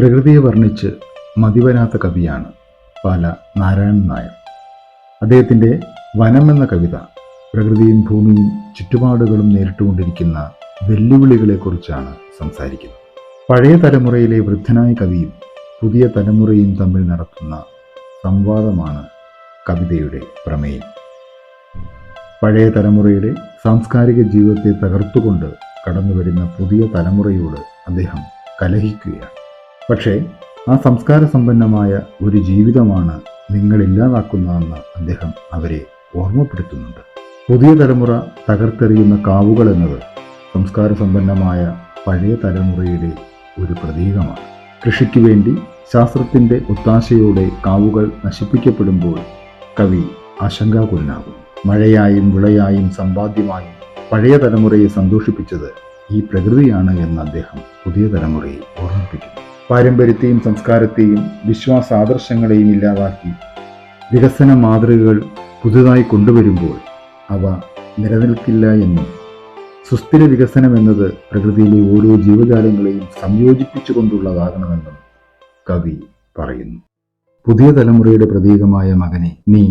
പ്രകൃതിയെ വർണിച്ച് മതിവരാത്ത കവിയാണ് പാല നാരായണൻ നായർ. അദ്ദേഹത്തിന്റെ വനം എന്ന കവിത പ്രകൃതിയും ഭൂമിയും ചുറ്റുപാടുകളും നേരിട്ടുകൊണ്ടിരിക്കുന്ന വെല്ലുവിളികളെക്കുറിച്ചാണ് സംസാരിക്കുന്നത്. പഴയ തലമുറയിലെ വൃദ്ധനായ കവിയും പുതിയ തലമുറയും തമ്മിൽ നടത്തുന്ന സംവാദമാണ് കവിതയുടെ പ്രമേയം. പഴയ തലമുറയുടെ സാംസ്കാരിക ജീവിതത്തെ തകർത്തുകൊണ്ട് കടന്നുവരുന്ന പുതിയ തലമുറയോട് അദ്ദേഹം കലഹിക്കുകയാണ്. പക്ഷേ ആ സംസ്കാര സമ്പന്നമായ ഒരു ജീവിതമാണ് നിങ്ങളില്ലാതാക്കുന്നതെന്ന് അദ്ദേഹം അവരെ ഓർമ്മപ്പെടുത്തുന്നുണ്ട്. പുതിയ തലമുറ തകർത്തെറിയുന്ന കാവുകൾ എന്നത് സംസ്കാര സമ്പന്നമായ പഴയ തലമുറയുടെ ഒരു പ്രതീകമാണ്. കൃഷിക്ക് വേണ്ടി ശാസ്ത്രത്തിന്റെ ഒത്താശയോടെ കാവുകൾ നശിപ്പിക്കപ്പെടുമ്പോൾ കവി ആശങ്കാകുലനാകും മഴയായും വിളയായും സമ്പാദ്യമായും പഴയ തലമുറയെ സന്തോഷിപ്പിച്ചത് ഈ പ്രകൃതിയാണ് എന്ന് അദ്ദേഹം പുതിയ തലമുറയെ ഓർമ്മിപ്പിക്കുന്നു. പാരമ്പര്യത്തെയും സംസ്കാരത്തെയും വിശ്വാസ ആദർശങ്ങളെയും ഇല്ലാതാക്കി വികസന മാതൃകകൾ പുതുതായി കൊണ്ടുവരുമ്പോൾ അവ നിലനിൽക്കില്ല എന്നും സുസ്ഥിര വികസനം എന്നത് പ്രകൃതിയിലെ ഓരോ ജീവജാലങ്ങളെയും സംയോജിപ്പിച്ചുകൊണ്ടുള്ളതാകണമെന്നും കവി പറയുന്നു. പുതിയ തലമുറയുടെ പ്രതീകമായ മകനെ നീ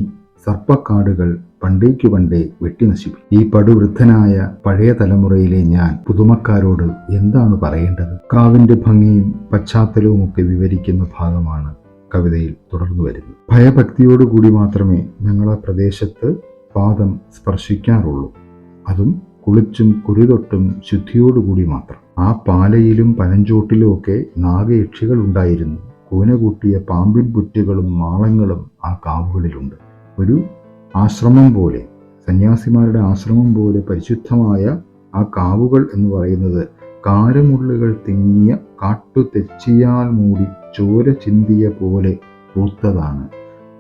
സർപ്പക്കാടുകൾ പണ്ടേക്കു പണ്ടേ വെട്ടിനശിപ്പി ഈ പടുവൃദ്ധനായ പഴയ തലമുറയിലെ ഞാൻ പുതുമക്കാരോട് എന്താണ് പറയേണ്ടത്? കാവിന്റെ ഭംഗിയും പശ്ചാത്തലവും ഒക്കെ വിവരിക്കുന്ന ഭാഗമാണ് കവിതയിൽ തുടർന്നു വരുന്നത്. ഭയഭക്തിയോടുകൂടി മാത്രമേ ഞങ്ങൾ ആ പ്രദേശത്ത് പാദം സ്പർശിക്കാറുള്ളൂ. അതും കുളിച്ചും കുരുതൊട്ടും ശുദ്ധിയോടുകൂടി മാത്രം. ആ പാലയിലും പനഞ്ചോട്ടിലും ഒക്കെ നാഗയക്ഷികൾ ഉണ്ടായിരുന്നു. കൂനകൂട്ടിയ പാമ്പിൻ പുറ്റുകളും മാളങ്ങളും ആ കാവുകളിലുണ്ട്. ഒരു ആശ്രമം പോലെ സന്യാസിമാരുടെ ആശ്രമം പോലെ പരിശുദ്ധമായ ആ കാവുകൾ എന്ന് പറയുന്നത് കാരമുള്ളുകൾ തിങ്ങിയ കാട്ടു തെച്ചിയാൽ മൂടി ചോര ചിന്തിയ പോലെ പൂത്തതാണ്.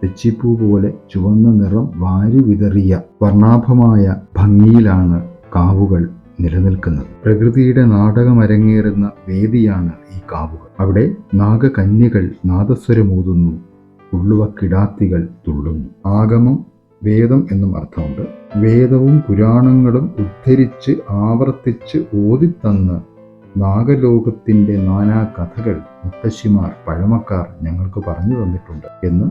തെച്ചിപ്പൂ പോലെ ചുവന്ന നിറം വാരി വിതറിയ വർണാഭമായ ഭംഗിയിലാണ് കാവുകൾ നിലനിൽക്കുന്നത്. പ്രകൃതിയുടെ നാടകമരങ്ങേറുന്ന വേദിയാണ് ഈ കാവുകൾ. അവിടെ നാഗകന്യകൾ നാദസ്വരമൂതുന്നു ഉള്ളുവക്കിടാത്തികൾ തുള്ളുന്നു. ആഗമം വേദം എന്നും അർത്ഥമുണ്ട്. വേദവും പുരാണങ്ങളും ഉദ്ധരിച്ച് ആവർത്തിച്ച് ഓതിത്തന്ന് നാഗലോകത്തിന്റെ നാനാ കഥകൾ മുത്തശ്ശിമാർ പഴമക്കാർ ഞങ്ങൾക്ക് പറഞ്ഞു തന്നിട്ടുണ്ട് എന്ന്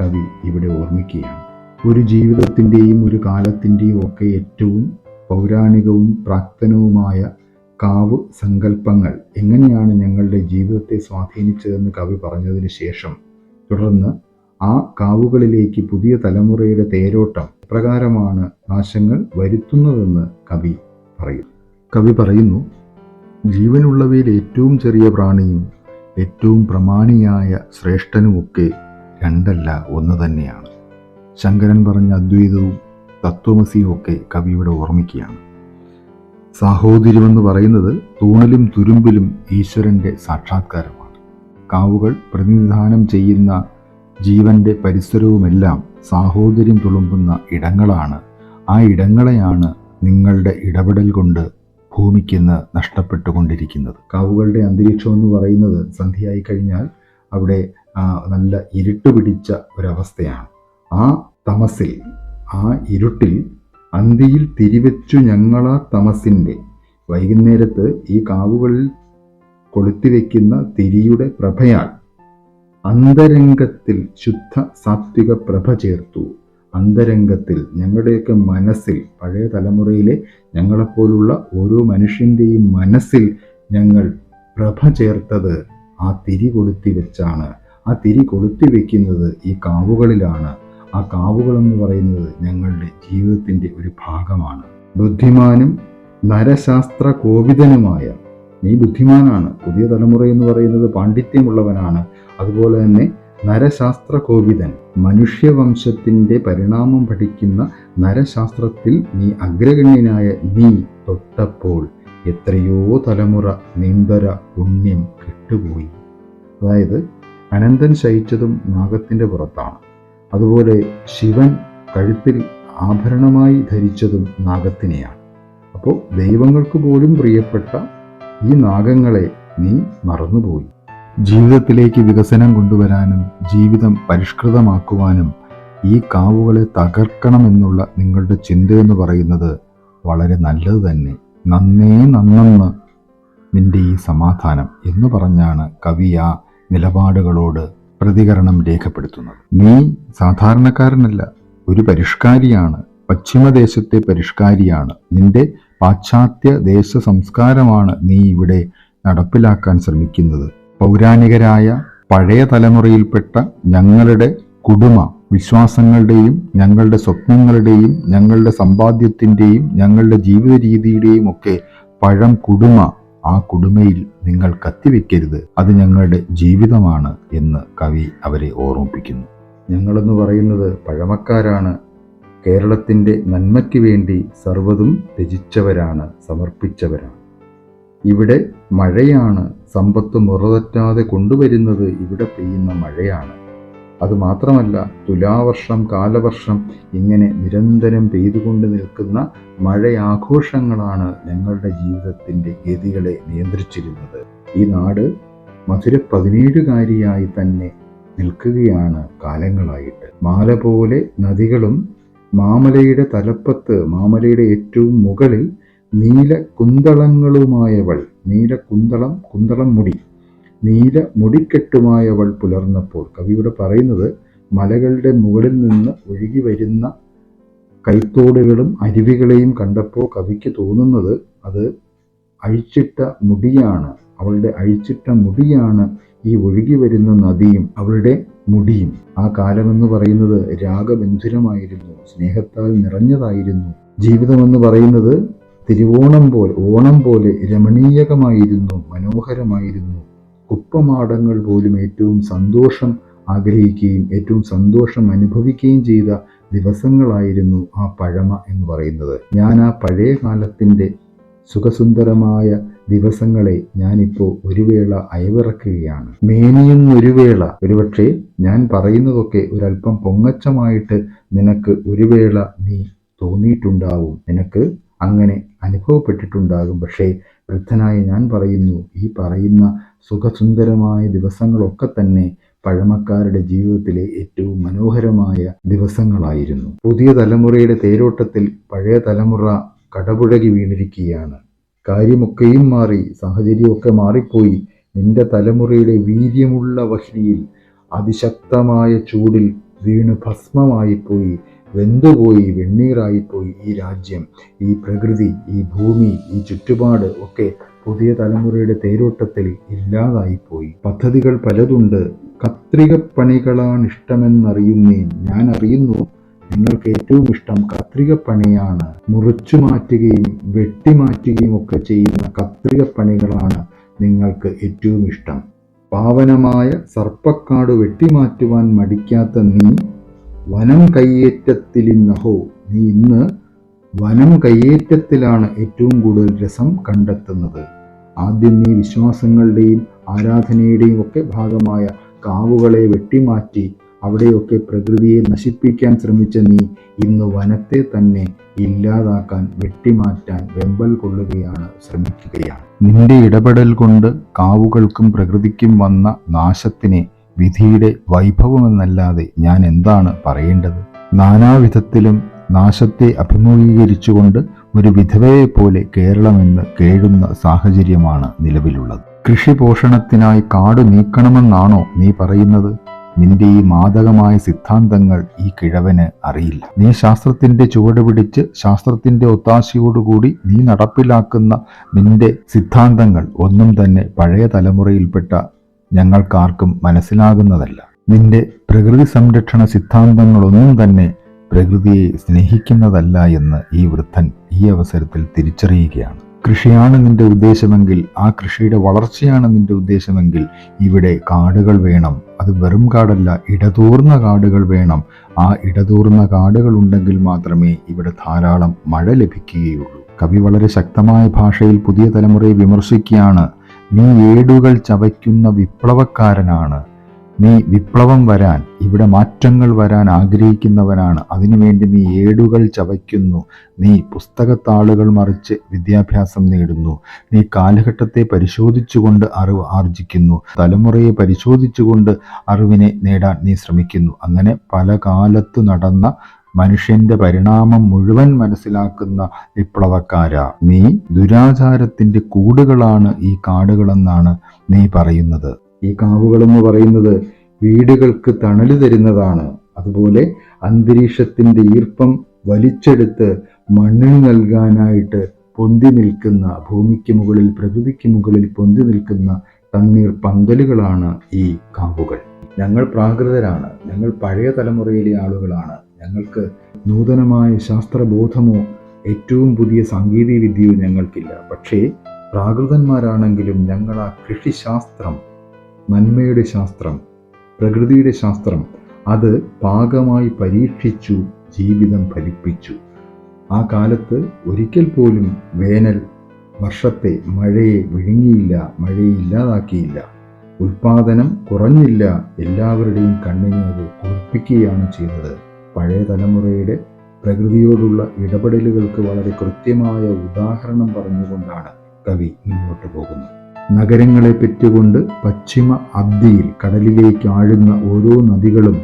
കവി ഇവിടെ ഓർമ്മിക്കുകയാണ്. ഒരു ജീവിതത്തിന്റെയും ഒരു കാലത്തിന്റെയും ഒക്കെ ഏറ്റവും പൗരാണികവും പ്രാക്തനവുമായ കാവ് സങ്കല്പങ്ങൾ എങ്ങനെയാണ് ഞങ്ങളുടെ ജീവിതത്തെ സ്വാധീനിച്ചതെന്ന് കവി പറഞ്ഞതിന് ശേഷം തുടർന്ന് ആ കാവുകളിലേക്ക് പുതിയ തലമുറയുടെ തേരോട്ടം പ്രകാരമാണ് നാശങ്ങൾ വരുത്തുന്നതെന്ന് കവി പറയുന്നു. കവി പറയുന്നു ജീവനുള്ളവയിൽ ഏറ്റവും ചെറിയ പ്രാണിയും ഏറ്റവും പ്രമാണിയായ ശ്രേഷ്ഠനുമൊക്കെ രണ്ടല്ല ഒന്ന് തന്നെയാണ്. ശങ്കരൻ പറഞ്ഞ അദ്വൈതവും തത്വമസിയും ഒക്കെ കവിയുടെ ഓർമ്മിക്കുകയാണ്. സാഹോദര്യമെന്ന് പറയുന്നത് തൂണിലും തുരുമ്പിലും ഈശ്വരന്റെ സാക്ഷാത്കാരമാണ്. കാവുകൾ പ്രതിനിധാനം ചെയ്യുന്ന ജീവന്റെ പരിസരവുമെല്ലാം സാഹോദര്യം തുളുമ്പുന്ന ഇടങ്ങളാണ്. ആ ഇടങ്ങളെയാണ് നിങ്ങളുടെ ഇടപെടൽ കൊണ്ട് ഭൂമിക്കുന്ന് നഷ്ടപ്പെട്ടുകൊണ്ടിരിക്കുന്നത്. കാവുകളുടെ അന്തരീക്ഷം എന്ന് പറയുന്നത് സന്ധ്യയായി കഴിഞ്ഞാൽ അവിടെ നല്ല ഇരുട്ട് പിടിച്ച ഒരവസ്ഥയാണ്. ആ തമസിൽ ആ ഇരുട്ടിൽ അന്തിയിൽ തിരിവെച്ചു ഞങ്ങളാ തമസിന്റെ. വൈകുന്നേരത്ത് ഈ കാവുകളിൽ കൊളുത്തിവെക്കുന്ന തിരിയുടെ പ്രഭയാൽ അന്തരംഗത്തിൽ ശുദ്ധ സാത്വിക പ്രഭ ചേർത്തു. അന്തരംഗത്തിൽ ഞങ്ങളുടെയൊക്കെ മനസ്സിൽ പഴയ തലമുറയിലെ ഞങ്ങളെപ്പോലുള്ള ഓരോ മനുഷ്യന്റെയും മനസ്സിൽ ഞങ്ങൾ പ്രഭ ചേർത്തത് ആ തിരി കൊളുത്തി വെച്ചാണ്. ആ തിരി കൊളുത്തി വെക്കുന്നത് ഈ കാവുകളിലാണ്. ആ കാവുകളെന്ന് പറയുന്നത് ഞങ്ങളുടെ ജീവിതത്തിന്റെ ഒരു ഭാഗമാണ്. ബുദ്ധിമാനും നരശാസ്ത്ര കോപിതനുമായ നീ ബുദ്ധിമാനാണ് പുതിയ തലമുറ എന്ന് പറയുന്നത് പാണ്ഡിത്യമുള്ളവനാണ് അതുപോലെ തന്നെ നരശാസ്ത്ര കോവിദൻ മനുഷ്യവംശത്തിന്റെ പരിണാമം പഠിക്കുന്ന നരശാസ്ത്രത്തിൽ നീ അഗ്രഗണ്യനായ നീ തൊട്ടപ്പോൾ എത്രയോ തലമുറ നീന്തര പുണ്യം കെട്ടുപോയി. അതായത് അനന്തൻ ശയിച്ചതും നാഗത്തിന്റെ പുറത്താണ്. അതുപോലെ ശിവൻ കഴുത്തിൽ ആഭരണമായി ധരിച്ചതും നാഗത്തിനെയാണ്. അപ്പോൾ ദൈവങ്ങൾക്ക് പോലും പ്രിയപ്പെട്ട ഈ നാഗങ്ങളെ നീ മറന്നുപോയി. ജീവിതത്തിലേക്ക് വികസനം കൊണ്ടുവരാനും ജീവിതം പരിഷ്കൃതമാക്കുവാനും ഈ കാവുകളെ തകർക്കണമെന്നുള്ള നിങ്ങളുടെ ചിന്തയെന്ന് പറയുന്നത് വളരെ നല്ലത് തന്നെ. നന്നേ നന്നെന്ന് നിന്റെ ഈ സമാധാനം എന്ന് പറഞ്ഞാണ് കവി ആ നിലപാടുകളോട് പ്രതികരണം രേഖപ്പെടുത്തുന്നത്. നീ സാധാരണക്കാരനല്ല ഒരു പരിഷ്കാരിയാണ് പശ്ചിമദേശത്തെ പരിഷ്കാരിയാണ്. നിന്റെ പാശ്ചാത്യ ദേശ സംസ്കാരമാണ് നീ ഇവിടെ നടപ്പിലാക്കാൻ ശ്രമിക്കുന്നത്. പൗരാണികരായ പഴയ തലമുറയിൽപ്പെട്ട ഞങ്ങളുടെ കുടുംബ വിശ്വാസങ്ങളുടെയും ഞങ്ങളുടെ സ്വപ്നങ്ങളുടെയും ഞങ്ങളുടെ സമ്പാദ്യത്തിന്റെയും ഞങ്ങളുടെ ജീവിത രീതിയുടെയും ഒക്കെ പഴം കുടുമ ആ കുടുമയിൽ നിങ്ങൾ കത്തിവെക്കരുത്. അത് ഞങ്ങളുടെ ജീവിതമാണ് എന്ന് കവി അവരെ ഓർമ്മിപ്പിക്കുന്നു. ഞങ്ങളെന്ന് പറയുന്നത് പഴമക്കാരാണ്. കേരളത്തിന്റെ നന്മയ്ക്ക് വേണ്ടി സർവതും ത്യജിച്ചവരാണ് സമർപ്പിച്ചവരാണ്. ഇവിടെ മഴയാണ്. സമ്പത്ത് മുറതറ്റാതെ കൊണ്ടുവരുന്നത് ഇവിടെ പെയ്യുന്ന മഴയാണ്. അതുമാത്രമല്ല തുലാവർഷം കാലവർഷം ഇങ്ങനെ നിരന്തരം പെയ്തുകൊണ്ട് നിൽക്കുന്ന മഴയാഘോഷങ്ങളാണ് ഞങ്ങളുടെ ജീവിതത്തിന്റെ ഗതികളെ നിയന്ത്രിച്ചിരുന്നത്. ഈ നാട് മധുര പതിനേഴുകാരിയായി തന്നെ നിൽക്കുകയാണ് കാലങ്ങളായിട്ട്. മാല പോലെ നദികളും മാമലയുടെ തലപ്പത്ത് മാമലയുടെ ഏറ്റവും മുകളിൽ നീല കുന്തളങ്ങളുമായവൾ നീല കുന്തളം കുന്തളം മുടി നീല മുടിക്കെട്ടുമായവൾ പുലർന്നപ്പോൾ കവിയുടെ പറയുന്നത് മലകളുടെ മുകളിൽ നിന്ന് ഒഴുകി വരുന്ന കൈത്തോടുകളും അരുവികളെയും കണ്ടപ്പോൾ കവിക്ക് തോന്നുന്നത് അത് അഴിച്ചിട്ട മുടിയാണ്. അവളുടെ അഴിച്ചിട്ട മുടിയാണ് ഈ ഒഴുകി വരുന്ന നദിയും അവളുടെ മുടിയും. ആ കാലമെന്ന് പറയുന്നത് രാഗബന്ധുരമായിരുന്നു സ്നേഹത്താൽ നിറഞ്ഞതായിരുന്നു. ജീവിതമെന്ന് പറയുന്നത് തിരുവോണം പോലെ ഓണം പോലെ രമണീയകമായിരുന്നു മനോഹരമായിരുന്നു. കുപ്പമാടങ്ങൾ പോലും ഏറ്റവും സന്തോഷം ആഗ്രഹിക്കുകയും ഏറ്റവും സന്തോഷം അനുഭവിക്കുകയും ചെയ്ത ദിവസങ്ങളായിരുന്നു ആ പഴമ എന്ന് പറയുന്നത്. ഞാൻ ആ പഴയ കാലത്തിന്റെ സുഖസുന്ദരമായ ദിവസങ്ങളെ ഞാനിപ്പോൾ ഒരു വേള അയവിറക്കുകയാണ്. മേനിയെന്നൊരു വേള. ഒരുപക്ഷെ ഞാൻ പറയുന്നതൊക്കെ ഒരല്പം പൊങ്ങച്ചമായിട്ട് നിനക്ക് ഒരു വേള നീ തോന്നിയിട്ടുണ്ടാവും. നിനക്ക് അങ്ങനെ അനുഭവപ്പെട്ടിട്ടുണ്ടാകും. പക്ഷേ വൃദ്ധനായ ഞാൻ പറയുന്നു ഈ പറയുന്ന സുഖസുന്ദരമായ ദിവസങ്ങളൊക്കെ തന്നെ പഴമക്കാരുടെ ജീവിതത്തിലെ ഏറ്റവും മനോഹരമായ ദിവസങ്ങളായിരുന്നു. പുതിയ തലമുറയുടെ തേരോട്ടത്തിൽ പഴയ തലമുറ കടപുഴകി വീണിരിക്കുകയാണ്. കാര്യമൊക്കെയും മാറി സാഹചര്യമൊക്കെ മാറിപ്പോയി. നിന്റെ തലമുറയുടെ വീര്യമുള്ള വഹിനിയിൽ അതിശക്തമായ ചൂടിൽ വീണ് ഭസ്മമായിപ്പോയി. വെന്തുപോയി വെണ്ണീറായിപ്പോയി ഈ രാജ്യം ഈ പ്രകൃതി ഈ ഭൂമി ഈ ചുറ്റുപാട് ഒക്കെ പുതിയ തലമുറയുടെ തേരോട്ടത്തിൽ ഇല്ലാതായിപ്പോയി. പദ്ധതികൾ പലതുണ്ട്. കത്രിക പണികളാണ് ഇഷ്ടമെന്നറിയുന്നേ ഞാൻ അറിയുന്നു. നിങ്ങൾക്ക് ഏറ്റവും ഇഷ്ടം കത്രിക പണിയാണ് മുറിച്ചു മാറ്റുകയും വെട്ടിമാറ്റുകയും ഒക്കെ ചെയ്യുന്ന കത്രിക പണികളാണ് നിങ്ങൾക്ക് ഏറ്റവും ഇഷ്ടം. പാവനമായ സർപ്പക്കാട് വെട്ടിമാറ്റുവാൻ മടിക്കാത്ത നീ വനം കയ്യേറ്റത്തിലിന്നഹോ. നീ ഇന്ന് വനം കയ്യേറ്റത്തിലാണ് ഏറ്റവും കൂടുതൽ രസം കണ്ടെത്തുന്നത്. ആദ്യം നീ വിശ്വാസങ്ങളുടെയും ആരാധനയുടെയും ഒക്കെ ഭാഗമായ കാവുകളെ വെട്ടിമാറ്റി അവിടെയൊക്കെ പ്രകൃതിയെ നശിപ്പിക്കാൻ ശ്രമിച്ച നീ ഇന്ന് വനത്തെ തന്നെ ഇല്ലാതാക്കാൻ വെട്ടിമാറ്റാൻ വെമ്പൽ കൊള്ളുകയാണ് ശ്രമിക്കുകയാണ്. നിന്റെ ഇടപെടൽ കൊണ്ട് കാവുകൾക്കും പ്രകൃതിക്കും വന്ന നാശത്തിനെ വിധിയുടെ വൈഭവമെന്നല്ലാതെ ഞാൻ എന്താണ് പറയേണ്ടത്? നാനാവിധത്തിലും നാശത്തെ അഭിമുഖീകരിച്ചുകൊണ്ട് ഒരു വിധവയെ പോലെ കേരളമെന്ന് കേഴുന്ന സാഹചര്യമാണ് നിലവിലുള്ളത്. കൃഷി പോഷണത്തിനായി കാട് നീക്കണമെന്നാണോ നീ പറയുന്നത്? നിന്റെ ഈ മാദകമായ സിദ്ധാന്തങ്ങൾ ഈ കിഴവന് അറിയില്ല. നീ ശാസ്ത്രത്തിന്റെ ചുവട് പിടിച്ച് ശാസ്ത്രത്തിന്റെ ഒത്താശയോടുകൂടി നീ നടപ്പിലാക്കുന്ന നിന്റെ സിദ്ധാന്തങ്ങൾ ഒന്നും തന്നെ പഴയ തലമുറയിൽപ്പെട്ട ഞങ്ങൾക്കാർക്കും മനസ്സിലാകുന്നതല്ല. നിന്റെ പ്രകൃതി സംരക്ഷണ സിദ്ധാന്തങ്ങളൊന്നും തന്നെ പ്രകൃതിയെ സ്നേഹിക്കുന്നതല്ല എന്ന് ഈ വൃദ്ധൻ ഈ അവസരത്തിൽ തിരിച്ചറിയുകയാണ്. കൃഷിയാണ് നിന്റെ ഉദ്ദേശമെങ്കിൽ ആ കൃഷിയുടെ വളർച്ചയാണ് നിന്റെ ഉദ്ദേശമെങ്കിൽ ഇവിടെ കാടുകൾ വേണം. അത് വെറും കാടല്ല ഇടതൂർന്ന കാടുകൾ വേണം. ആ ഇടതൂർന്ന കാടുകൾ ഉണ്ടെങ്കിൽ മാത്രമേ ഇവിടെ ധാരാളം മഴ ലഭിക്കുകയുള്ളൂ. കവി വളരെ ശക്തമായ ഭാഷയിൽ പുതിയ തലമുറയെ വിമർശിക്കുകയാണ് നീ ഏടുകൾ ചവയ്ക്കുന്ന വിപ്ലവക്കാരനാണ്. നീ വിപ്ലവം വരാൻ ഇവിടെ മാറ്റങ്ങൾ വരാൻ ആഗ്രഹിക്കുന്നവനാണ്. അതിനുവേണ്ടി നീ ഏടുകൾ ചവയ്ക്കുന്നു. നീ പുസ്തകത്താളുകൾ മറിച്ച് വിദ്യാഭ്യാസം നേടുന്നു. നീ കാലഘട്ടത്തെ പരിശോധിച്ചുകൊണ്ട് അറിവ് ആർജിക്കുന്നു. തലമുറയെ പരിശോധിച്ചുകൊണ്ട് അറിവിനെ നേടാൻ നീ ശ്രമിക്കുന്നു. അങ്ങനെ പല കാലത്തു നടന്ന മനുഷ്യന്റെ പരിണാമം മുഴുവൻ മനസ്സിലാക്കുന്ന വിപ്ലവക്കാര. നീ ദുരാചാരത്തിന്റെ കൂടുകളാണ് ഈ കാടുകളെന്നാണ് നീ പറയുന്നത്. ഈ കാവുകളെന്ന് പറയുന്നത് വീടുകൾക്ക് തണൽ തരുന്നതാണ്. അതുപോലെ അന്തരീക്ഷത്തിന്റെ ഈർപ്പം വലിച്ചെടുത്ത് മണ്ണിന് നൽകാനായിട്ട് പൊന്തി നിൽക്കുന്ന ഭൂമിക്ക് മുകളിൽ പ്രകൃതിക്ക് മുകളിൽ പൊന്തി നിൽക്കുന്ന തണ്ണീർ പന്തലുകളാണ് ഈ കാവുകൾ. ഞങ്ങൾ പ്രാകൃതരാണ്. ഞങ്ങൾ പഴയ തലമുറയിലെ ആളുകളാണ്. ഞങ്ങൾക്ക് നൂതനമായ ശാസ്ത്രബോധമോ ഏറ്റവും പുതിയ സാങ്കേതിക വിദ്യയോ ഞങ്ങൾക്കില്ല. പക്ഷേ പ്രാകൃതന്മാരാണെങ്കിലും ഞങ്ങൾ ആ കൃഷിശാസ്ത്രം നന്മയുടെ ശാസ്ത്രം പ്രകൃതിയുടെ ശാസ്ത്രം അത് പാകമായി പരീക്ഷിച്ചു ജീവിതം ഫലിപ്പിച്ചു. ആ കാലത്ത് ഒരിക്കൽ പോലും വേനൽ വർഷത്തെ മഴയെ വിഴുങ്ങിയില്ല മഴയെ ഇല്ലാതാക്കിയില്ല. ഉൽപാദനം കുറഞ്ഞില്ല എല്ലാവരുടെയും കണ്ണിനെ അത് കുറിപ്പിക്കുകയാണ് ചെയ്തത് പഴയ തലമുറയുടെ പ്രകൃതിയോടുള്ള ഇടപെടലുകൾക്ക് വളരെ കൃത്യമായ ഉദാഹരണം പറഞ്ഞുകൊണ്ടാണ് കവി മുന്നോട്ട് പോകുന്നത്. നഗരങ്ങളെ പെറ്റുകൊണ്ട് പശ്ചിമ അബ്ദിയിൽ കടലിലേക്ക് ആഴുന്ന ഓരോ നദികളും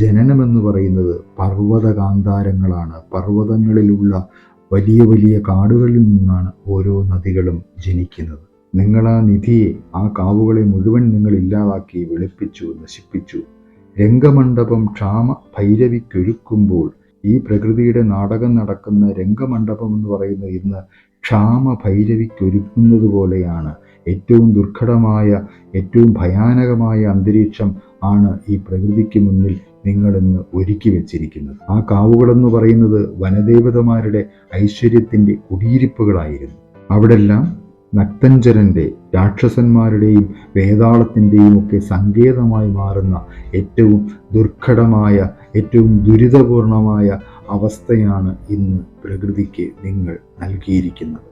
ജനനമെന്ന് പറയുന്നത് പർവത കാന്താരങ്ങളാണ് പർവതങ്ങളിലുള്ള വലിയ വലിയ കാടുകളിൽ നിന്നാണ് ഓരോ നദികളും ജനിക്കുന്നത്. നിങ്ങളാ നിധിയെ ആ കാവുകളെ മുഴുവൻ നിങ്ങൾ ഇല്ലാതാക്കി വെളുപ്പിച്ചു നശിപ്പിച്ചു. രംഗമണ്ഡപം ക്ഷാമ ഭൈരവിക്കൊരുക്കുമ്പോൾ ഈ പ്രകൃതിയുടെ നാടകം നടക്കുന്ന രംഗമണ്ഡപം എന്ന് പറയുന്നത് ഇന്ന് ക്ഷാമ ഭൈരവിക്കൊരുക്കുന്നത് പോലെയാണ്. ഏറ്റവും ദുർഘടമായ ഏറ്റവും ഭയാനകമായ അന്തരീക്ഷം ആണ് ഈ പ്രകൃതിക്ക് മുന്നിൽ നിങ്ങൾ ഇന്ന് ഒരുക്കി വെച്ചിരിക്കുന്നത്. ആ കാവുകളെന്ന് പറയുന്നത് വനദേവതമാരുടെ ഐശ്വര്യത്തിന്റെ കുടിയിരിപ്പുകളായിരുന്നു. അവിടെല്ലാം നക്തഞ്ചരന്റെ രാക്ഷസന്മാരുടെയും വേതാളത്തിന്റെയും ഒക്കെ സങ്കേതമായി മാറുന്ന ഏറ്റവും ദുർഘടമായ ഏറ്റവും ദുരിതപൂർണമായ അവസ്ഥയാണ് ഇന്ന് പ്രകൃതിക്ക് നിങ്ങൾ നൽകിയിരിക്കുന്നത്.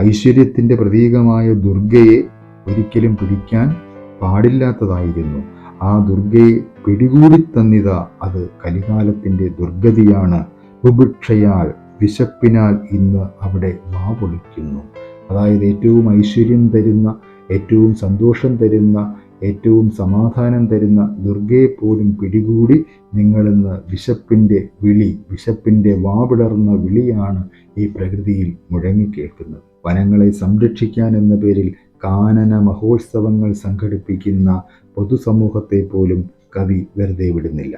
ഐശ്വര്യത്തിന്റെ പ്രതീകമായ ദുർഗയെ ഒരിക്കലും പിടിക്കാൻ പാടില്ലാത്തതായിരുന്നു. ആ ദുർഗയെ പിടികൂടി തന്നിത അത് കലികാലത്തിന്റെ ദുർഗതിയാണ്. ബുഭിക്ഷയാൽ വിശപ്പിനാൽ ഇന്ന് അവിടെ വാപൊളിക്കുന്നു അതായത് ഏറ്റവും ഐശ്വര്യം തരുന്ന ഏറ്റവും സന്തോഷം തരുന്ന ഏറ്റവും സമാധാനം തരുന്ന ദുർഗയെ പോലും പിടികൂടി നിങ്ങളിന്ന് വിശപ്പിന്റെ വിളി വിശപ്പിന്റെ വാവിടർന്ന വിളിയാണ് ഈ പ്രകൃതിയിൽ മുഴങ്ങിക്കേൾക്കുന്നത്. വനങ്ങളെ സംരക്ഷിക്കാൻ എന്ന പേരിൽ കാനന മഹോത്സവങ്ങൾ സംഘടിപ്പിക്കുന്ന പൊതുസമൂഹത്തെ പോലും കവി വെറുതെ വിടുന്നില്ല.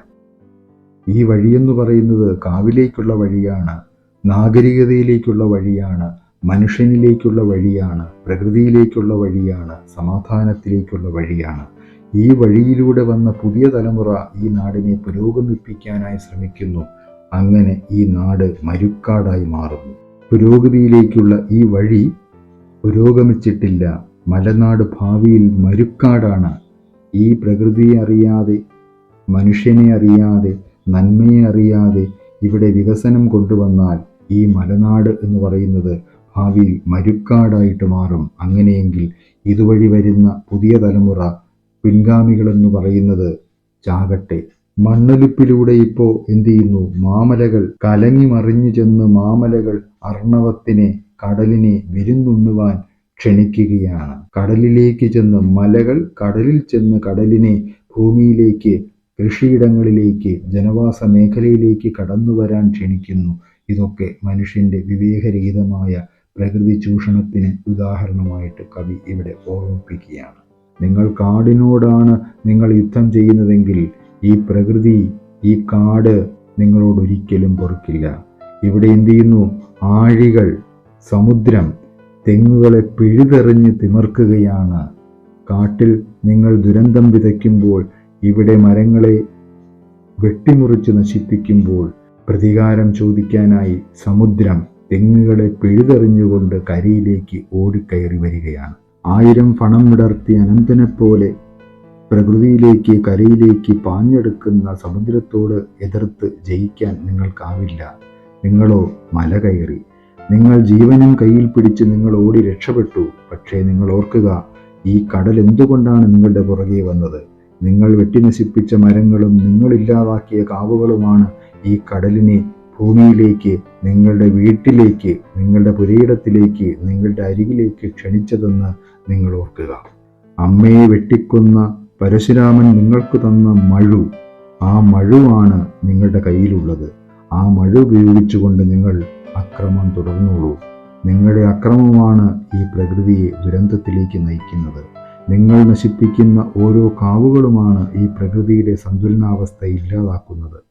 ഈ വഴിയെന്ന് പറയുന്നത് കാവിലേക്കുള്ള വഴിയാണ് നാഗരികതയിലേക്കുള്ള വഴിയാണ് മനുഷ്യനിലേക്കുള്ള വഴിയാണ് പ്രകൃതിയിലേക്കുള്ള വഴിയാണ് സമാധാനത്തിലേക്കുള്ള വഴിയാണ്. ഈ വഴിയിലൂടെ വന്ന പുതിയ തലമുറ ഈ നാടിനെ പുരോഗമിപ്പിക്കാനായി ശ്രമിക്കുന്നു. അങ്ങനെ ഈ നാട് മരുക്കാടായി മാറുന്നു. പുരോഗതിയിലേക്കുള്ള ഈ വഴി പുരോഗമിച്ചിട്ടില്ല. മലനാട് ഭാവിയിൽ മരുക്കാടാണ്. ഈ പ്രകൃതിയെ അറിയാതെ മനുഷ്യനെ അറിയാതെ നന്മയെ അറിയാതെ ഇവിടെ വികസനം കൊണ്ടുവന്നാൽ ഈ മലനാട് എന്ന് പറയുന്നത് ഭാവിയിൽ മരുക്കാടായിട്ട് മാറും. അങ്ങനെയെങ്കിൽ ഇതുവഴി വരുന്ന പുതിയ തലമുറ പിൻഗാമികളെന്ന് പറയുന്നത് ചാകട്ടെ. മണ്ണൊലിപ്പിലൂടെ ഇപ്പോൾ എന്തു ചെയ്യുന്നു? മാമലകൾ കലങ്ങി മറിഞ്ഞു ചെന്ന് മാമലകൾ അർണവത്തിനെ കടലിനെ വിരുന്നുണ്ണുവാൻ ക്ഷണിക്കുകയാണ്. കടലിലേക്ക് ചെന്ന് മലകൾ കടലിൽ ചെന്ന് കടലിനെ ഭൂമിയിലേക്ക് കൃഷിയിടങ്ങളിലേക്ക് ജനവാസ മേഖലയിലേക്ക് കടന്നു വരാൻ ക്ഷണിക്കുന്നു. ഇതൊക്കെ മനുഷ്യന്റെ വിവേകരഹിതമായ പ്രകൃതി ചൂഷണത്തിന് ഉദാഹരണമായിട്ട് കവി ഇവിടെ ഓർമ്മിപ്പിക്കുകയാണ്. നിങ്ങൾ കാടിനോടാണ് നിങ്ങൾ യുദ്ധം ചെയ്യുന്നതെങ്കിൽ ഈ പ്രകൃതി ഈ കാട് നിങ്ങളോട് ഒരിക്കലും പൊറുക്കില്ല. ഇവിടെ എന്ത് ചെയ്യുന്നു ആഴികൾ സമുദ്രം തെങ്ങുകളെ പിഴുതെറിഞ്ഞ് തിമർക്കുകയാണ്. കാട്ടിൽ നിങ്ങൾ ദുരന്തം വിതയ്ക്കുമ്പോൾ ഇവിടെ മരങ്ങളെ വെട്ടിമുറിച്ച് നശിപ്പിക്കുമ്പോൾ പ്രതികാരം ചോദിക്കാനായി സമുദ്രം തെങ്ങുകളെ പിഴുതെറിഞ്ഞുകൊണ്ട് കരയിലേക്ക് ഓടിക്കയറി വരികയാണ്. ആയിരം പണം വിടർത്തി അനന്തനെപ്പോലെ പ്രകൃതിയിലേക്ക് കരയിലേക്ക് പാഞ്ഞെടുക്കുന്ന സമുദ്രത്തോട് എതിർത്ത് ജയിക്കാൻ നിങ്ങൾക്കാവില്ല. നിങ്ങളോ മല കയറി. നിങ്ങൾ ജീവനും കയ്യിൽ പിടിച്ച് നിങ്ങൾ ഓടി രക്ഷപ്പെട്ടു. പക്ഷേ നിങ്ങൾ ഓർക്കുക ഈ കടൽ എന്തുകൊണ്ടാണ് നിങ്ങളുടെ പുറകെ വന്നത്? നിങ്ങൾ വെട്ടിനശിപ്പിച്ച മരങ്ങളും നിങ്ങളില്ലാതാക്കിയ കാവുകളുമാണ് ഈ കടലിനെ ഭൂമിയിലേക്ക് നിങ്ങളുടെ വീട്ടിലേക്ക് നിങ്ങളുടെ പുരയിടത്തിലേക്ക് നിങ്ങളുടെ അരികിലേക്ക് ക്ഷണിച്ചതെന്ന് നിങ്ങൾ ഓർക്കുക. അമ്മയെ വെട്ടിക്കുന്ന പരശുരാമൻ നിങ്ങൾക്ക് തന്ന മഴു ആ മഴുവാണ് നിങ്ങളുടെ കയ്യിലുള്ളത്. ആ മഴു ഉപയോഗിച്ചുകൊണ്ട് നിങ്ങൾ അക്രമം തുടർന്നോളൂ. നിങ്ങളുടെ അക്രമമാണ് ഈ പ്രകൃതിയെ ദുരന്തത്തിലേക്ക് നയിക്കുന്നത്. നിങ്ങൾ നശിപ്പിക്കുന്ന ഓരോ കാവുകളുമാണ് ഈ പ്രകൃതിയുടെ സന്തുലനാവസ്ഥ ഇല്ലാതാക്കുന്നത്.